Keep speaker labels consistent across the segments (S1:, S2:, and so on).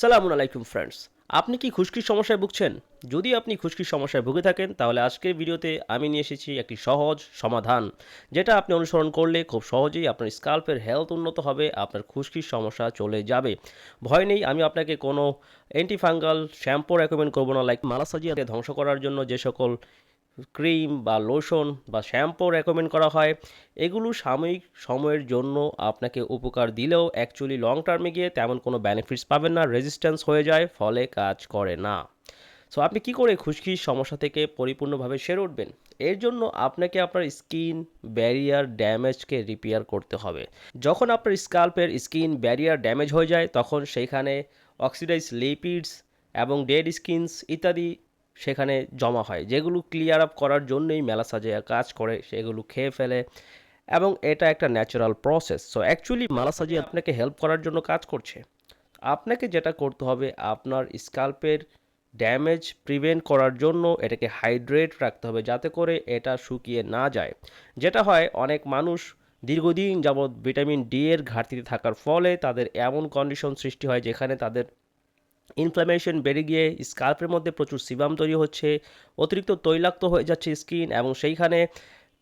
S1: সালামু আলাইকুম ফ্রেন্ডস আপনি কি খুশকির সমস্যায় ভুগছেন? যদি আপনি খুশকির সমস্যায় ভুগে থাকেন, তাহলে আজকের ভিডিওতে আমি নিয়ে এসেছি একটি সহজ সমাধান, যেটা আপনি অনুসরণ করলে খুব সহজেই আপনার স্কাল্পের হেলথ উন্নত হবে, আপনার খুশকির সমস্যা চলে যাবে। ভয় নেই, আমি আপনাকে কোনো অ্যান্টিফাঙ্গাল শ্যাম্পু রেকমেন্ড করব না লাইক মালাসাজিয়াকে ধ্বংস করার জন্য যে সকল ক্রিম বা লোশন বা শ্যাম্পু রেকমেন্ড করা হয়। এগুলো সাময়িক সময়ের জন্য আপনাকে উপকার দিলেও অ্যাকচুয়ালি লং টার্মে গিয়ে তেমন কোনো বেনিফিটস পাবেন না রেজিস্ট্যান্স হয়ে যায়, ফলে কাজ করে না। সো আপনি কি করে খুশকির সমস্যা থেকে পরিপূর্ণভাবে সেরে উঠবেন? এর জন্য আপনাকে আপনার স্কিন ব্যারিয়ার ড্যামেজকে রিপেয়ার করতে হবে। যখন আপনার স্কাল্পের স্কিন ব্যারিয়ার ড্যামেজ হয়ে যায়, তখন সেইখানে অক্সিডাইজ লিপিডস এবং ডেড স্কিনস ইত্যাদি সেখানে জমা হয়। যেগুলো ক্লিয়ার আপ করার জন্যই মেলাসাজিয়া কাজ করে, সেগুলো খেয়ে ফেলে এবং এটা একটা natural process so actually Malassezia আপনাকে হেল্প করার জন্য কাজ করছে। আপনাকে যেটা করতে হবে, আপনার স্কাল্পের ড্যামেজ প্রিভেন্ট করার জন্য এটাকে হাইড্রেট রাখতে হবে যাতে করে এটা শুকিয়ে না যায়। যেটা হয়, অনেক মানুষ দীর্ঘদিন যাবৎ ভিটামিন ডি এর ঘাটতিতে থাকার ফলে তাদের এমন কন্ডিশন সৃষ্টি হয় যেখানে তাদের ইনফ্লামেশন বেড়ে গিয়ে স্কাল্পের মধ্যে প্রচুর সিবাম তৈরি হচ্ছে, অতিরিক্ত তৈলাক্ত হয়ে যাচ্ছে স্কিন এবং সেইখানে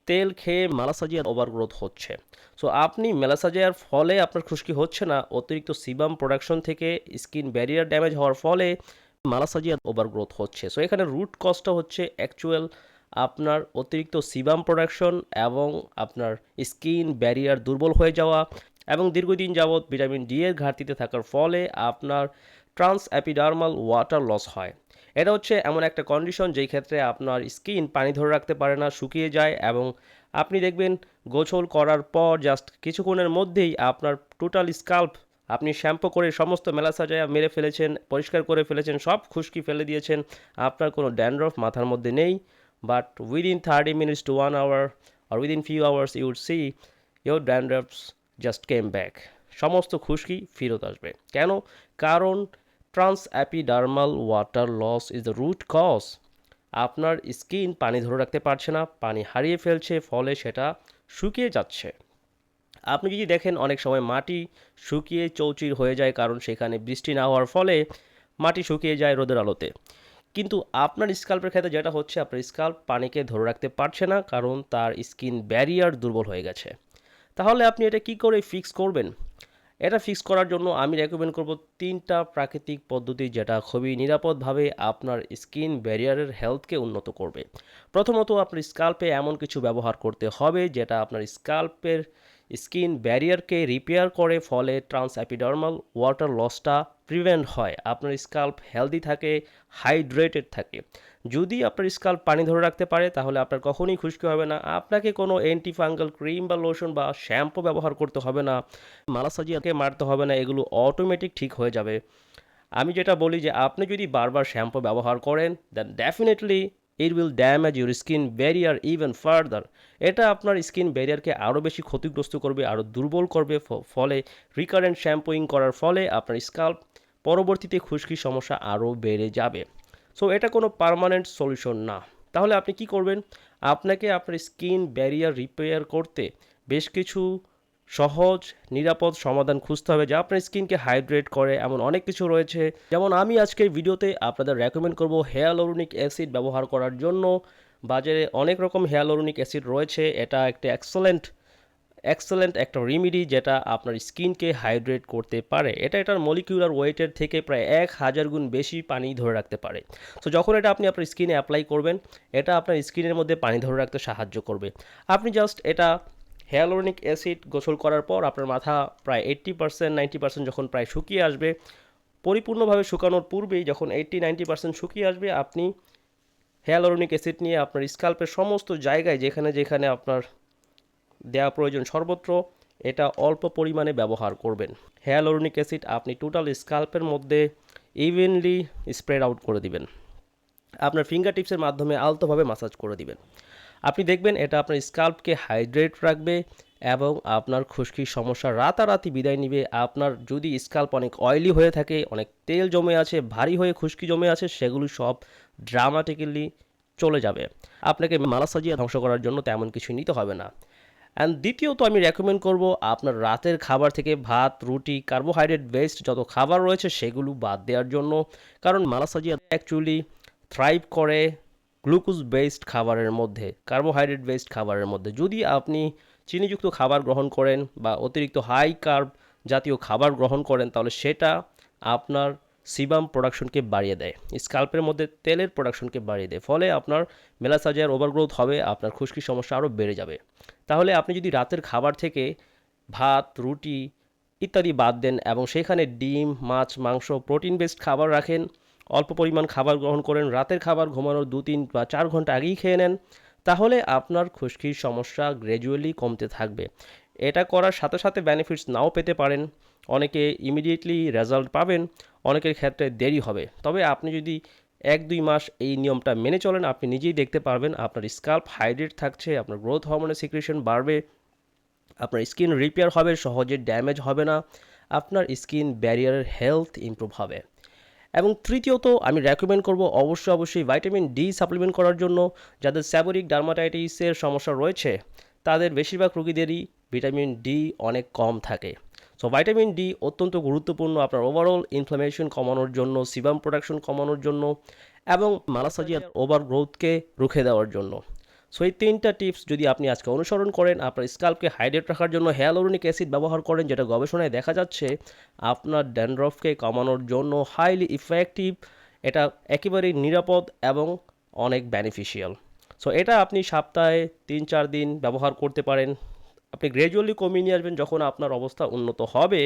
S1: তেল খেয়ে মেলাসাজিয়ার ওভারগ্রোথ হচ্ছে। সো আপনি মেলাসাজিয়ার ফলে আপনার খুশকি হচ্ছে না, অতিরিক্ত সিবাম প্রোডাকশন থেকে স্কিন ব্যারিয়ার ড্যামেজ হওয়ার ফলে মালাসাজিয়ার ওভারগ্রোথ হচ্ছে। সো এখানে রুট কজটা হচ্ছে অ্যাকচুয়াল আপনার অতিরিক্ত সিবাম প্রোডাকশন এবং আপনার স্কিন ব্যারিয়ার দুর্বল হয়ে যাওয়া এবং দীর্ঘদিন যাবৎ ভিটামিন ডি এর ঘাটতিতে থাকার ফলে আপনার ট্রান্স অ্যাপিডার্মাল ওয়াটার লস হয়। এটা হচ্ছে এমন একটা কন্ডিশন যেই ক্ষেত্রে আপনার স্কিন পানি ধরে রাখতে পারে না, শুকিয়ে যায় এবং আপনি দেখবেন গোসল করার পর জাস্ট কিছুক্ষণের মধ্যেই আপনার টোটাল স্কাল্প আপনি শ্যাম্পু করে সমস্ত মেলাসাজায় মেরে ফেলেছেন, পরিষ্কার করে ফেলেছেন, সব খুশকি ফেলে দিয়েছেন, আপনার কোনো ড্যান্ড্রফ মাথার মধ্যে নেই। But within thirty minutes to one hour R within few hours you'd see your dandruffs just came back সমস্ত খুশকি ফেরত আসবে। কেন? কারণ transepidermal water loss is the root cause. আপনার স্কিন পানি ধরে রাখতে পারছে না, পানি হারিয়ে ফেলছে, ফলে সেটা শুকিয়ে যাচ্ছে। আপনি যদি দেখেন অনেক সময় মাটি শুকিয়ে চৌচির হয়ে যায় কারণ সেখানে বৃষ্টি না হওয়ার ফলে মাটি শুকিয়ে যায় রোদের আলোতে। কিন্তু আপনার স্কাল্পের ক্ষেত্রে যেটা হচ্ছে, আপনার স্কাল্প পানিকে ধরে রাখতে পারছে না কারণ তার স্কিন ব্যারিয়ার দুর্বল হয়ে গেছে। তাহলে আপনি এটা কি করে ফিক্স করবেন? এটা ফিক্স করার জন্য আমি রেকমেন্ড করব তিনটা প্রাকৃতিক পদ্ধতি যেটা খুবই নিরাপদভাবে আপনার স্কিন ব্যারিয়ারের হেলথকে উন্নত করবে। প্রথমত আপনার স্কাল্পে এমন কিছু ব্যবহার করতে হবে যেটা আপনার স্কাল্পের স্কিন ব্যারিয়ারকে রিপেয়ার করে ফলে ট্রান্স অ্যাপিডার্মাল ওয়াটার লসটা প্রিভেন্ট হয়। আপনার স্কাল্প হেলদি থাকে, হাইড্রেটেড থাকে। যদি আপনার স্কাল্প পানি ধরে রাখতে পারে, তাহলে আপনার কখনোই খুশকি হবে না। আপনাকে কোনো অ্যান্টিফাঙ্গাল ক্রিম বা লোশন বা শ্যাম্পু ব্যবহার করতে হবে না। মালাসাজিয়াকে মারতে হবে না, এগুলো অটোমেটিক ঠিক হয়ে যাবে। আমি যেটা বলি যে, আপনি যদি বারবার শ্যাম্পু ব্যবহার করেন then definitely it will damage your skin barrier even further এটা আপনার স্কিন ব্যারিয়ারকে আরও বেশি ক্ষতিগ্রস্ত করবে আরও দুর্বল করবে ফলে রিকারেন্ট শ্যাম্পুইং করার ফলে আপনার স্কাল্প পরবর্তীতে খুশকির সমস্যা আরও বেড়ে যাবে। সো এটা কোনো পারমানেন্ট সলিউশন না। তাহলে আপনি কি করবেন? আপনাকে আপনার স্কিন ব্যারিয়ার রিপেয়ার করতে বেশ কিছু সহজ, নিরাপদ সমাধান খুঁজতে হবে যা আপনার স্কিনকে হাইড্রেট করে, এমন অনেক কিছু রয়েছে। যেমন আমি আজকের ভিডিওতে আপনাদের রেকমেন্ড করব হেয়ালোরনিক অ্যাসিড ব্যবহার করার জন্য। বাজারে অনেক রকম হেয়ালোরনিক অ্যাসিড রয়েছে। এটা একটা এক্সেলেন্ট এক্সেলেন্ট একটা রেমিডি যেটা আপনার স্কিনকে হাইড্রেট করতে পারে। এটা এটার মলিকিউলার ওয়েটের থেকে প্রায় এক হাজার গুণ বেশি পানি ধরে রাখতে পারে। তো যখন এটা আপনি আপনার স্কিনে অ্যাপ্লাই করবেন, এটা আপনার স্কিনের মধ্যে পানি ধরে রাখতে সাহায্য করবে। আপনি জাস্ট এটা হেয়ালোরনিক অ্যাসিড গোসল করার পর আপনার মাথা প্রায় এইট্টি পার্সেন্ট নাইনটি পার্সেন্ট যখন প্রায় শুকিয়ে আসবে, পরিপূর্ণভাবে শুকানোর পূর্বেই যখন এইট্টি নাইনটি পার্সেন্ট শুকিয়ে আসবে, আপনি হেয়ালোরনিক অ্যাসিড নিয়ে আপনার স্কাল্পের সমস্ত জায়গায় যেখানে যেখানে আপনার দেওয়া প্রয়োজন সর্বত্র এটা অল্প পরিমাণে ব্যবহার করবেন। হেয়ালোরনিক অ্যাসিড আপনি টোটাল স্কাল্পের মধ্যে ইভেনলি স্প্রেড আউট করে দিবেন। আপনার ফিঙ্গার টিপসের মাধ্যমে আলতোভাবে মাসাজ করে দিবেন। আপনি দেখবেন এটা আপনার স্কাল্পকে হাইড্রেট রাখবে এবং আপনার খুশকির সমস্যা রাতারাতি বিদায় নিবে। আপনার যদি স্কাল্প অনেক অয়েলি হয়ে থাকে, অনেক তেল জমে আছে, ভারী হয়ে খুশকি জমে আছে, সেগুলো সব ড্রামাটিক্যালি চলে যাবে। আপনাকে মালা সাজিয়ে ধ্বংস করার জন্য তেমন কিছু নিতে হবে না। অ্যান্ড দ্বিতীয়ত আমি রেকমেন্ড করব আপনার রাতের খাবার থেকে ভাত, রুটি কার্বোহাইড্রেট বেসড যত খাবার রয়েছে, সেগুলো বাদ দেওয়ার জন্য। কারণ মালাসাজিয়া অ্যাকচুয়ালি থ্রাইভ করে গ্লুকোজ বেসড খাবারের মধ্যে কার্বোহাইড্রেট বেসড খাবারের মধ্যে। যদি আপনি চিনিযুক্ত খাবার গ্রহণ করেন বা অতিরিক্ত হাই কার্ব জাতীয় খাবার গ্রহণ করেন, তাহলে সেটা আপনার সিবাম প্রোডাকশনকে বাড়িয়ে দেয়। স্কাল্পের মধ্যে তেলের প্রোডাকশনকে বাড়িয়ে দেয়। ফলে আপনার মেলাসাজার ওভারগ্রোথ হবে, আপনার খুশকির সমস্যা আরও বেড়ে যাবে। তাহলে আপনি যদি রাতের খাবার থেকে ভাত, রুটি ইত্যাদি বাদ দেন এবং সেখানে ডিম, মাছ, মাংস প্রোটিন বেসড খাবার রাখেন অল্প পরিমাণ খাবার গ্রহণ করেন, রাতের খাবার ঘুমানোর দু, তিন বা চার ঘণ্টা আগেই খেয়ে নেন, তাহলে আপনার খুশকির সমস্যা গ্র্যাজুয়ালি কমতে থাকবে। এটা করার সাথে সাথে বেনিফিটস নাও পেতে পারেন। অনেকে ইমিডিয়েটলি রেজাল্ট পাবেন, অনেকের ক্ষেত্রে দেরি হবে। তবে আপনি যদি এক, দুই মাস এই নিয়মটা মেনে চলেন, আপনি নিজেই দেখতে পারবেন আপনার স্কাল্প হাইড্রেট থাকছে, আপনার গ্রোথ হরমোনের সিক্রেশন বাড়বে, আপনার স্কিন রিপেয়ার হবে, সহজে ড্যামেজ হবে না, আপনার স্কিন ব্যারিয়ারের হেলথ ইমপ্রুভ হবে। এবং তৃতীয়ত, আমি রেকমেন্ড করব অবশ্যই অবশ্যই ভাইটামিন ডি সাপ্লিমেন্ট করার জন্য। যাদের স্যাবোরিক ডার্মাটাইটিসের সমস্যা রয়েছে, তাদের বেশিরভাগ রোগীদেরই ভিটামিন ডি অনেক কম থাকে। সো ভাইটামিন ডি অত্যন্ত গুরুত্বপূর্ণ আপনার ওভারঅল ইনফ্লামেশন কমানোর জন্য সিবাম প্রোডাকশন কমানোর জন্য এবং মালাসাজিয়া ওভার গ্রোথকে রুখে দেওয়ার জন্য। সো এই তিনটা টিপস যদি আপনি আজকে অনুসরণ করেন, আপনার স্কাল্পকে হাইড্রেট রাখার জন্য হ্যালোরনিক অ্যাসিড ব্যবহার করেন, যেটা গবেষণায় দেখা যাচ্ছে, আপনার ড্যান্ড্রফকে কমানোর জন্য হাইলি ইফেক্টিভ এটা একেবারেই নিরাপদ এবং অনেক বেনিফিশিয়াল সো এটা আপনি সপ্তাহে তিন চার দিন ব্যবহার করতে পারেন। আপনি গ্র্যাজুয়ালি কমিয়ে নিয়ে আসবেন, যখন আপনার অবস্থা উন্নত হবে,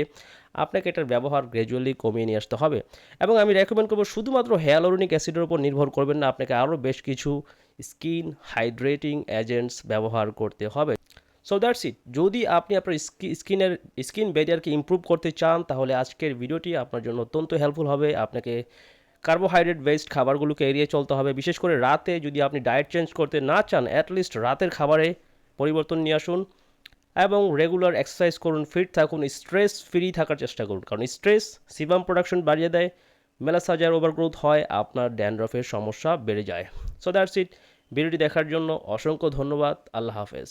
S1: আপনাকে এটার ব্যবহার গ্র্যাজুয়ালি কমিয়ে নিয়ে আসতে হবে। এবং আমি রেকমেন্ড করব, শুধুমাত্র হেয়ালোরনিক অ্যাসিডের উপর নির্ভর করবেন না, আপনাকে আরও বেশ কিছু স্কিন হাইড্রেটিং এজেন্টস ব্যবহার করতে হবে। সো দ্যাটস ইট যদি আপনি আপনার স্কিনের স্কিন ব্যারিয়ারকে ইমপ্রুভ করতে চান, তাহলে আজকের ভিডিওটি আপনার জন্য অত্যন্ত হেল্পফুল হবে। আপনাকে কার্বোহাইড্রেট বেসড খাবারগুলোকে এড়িয়ে চলতে হবে। বিশেষ করে রাতে যদি আপনি ডায়েট চেঞ্জ করতে না চান অ্যাটলিস্ট রাতের খাবারে পরিবর্তন নিয়ে আসুন। এবং রেগুলার এক্সারসাইজ করুন ফিট থাকুন স্ট্রেস ফ্রি থাকার চেষ্টা করুন। কারণ স্ট্রেস সিবাম প্রোডাকশন বাড়িয়ে দেয় মেলাসাজার ওভারগ্রোথ হয়, আপনার ড্যান্ড্রফের সমস্যা বেড়ে যায়। সো দ্যাটস ইট ভিডিওটি দেখার জন্য অসংখ্য ধন্যবাদ, আল্লাহ হাফেজ।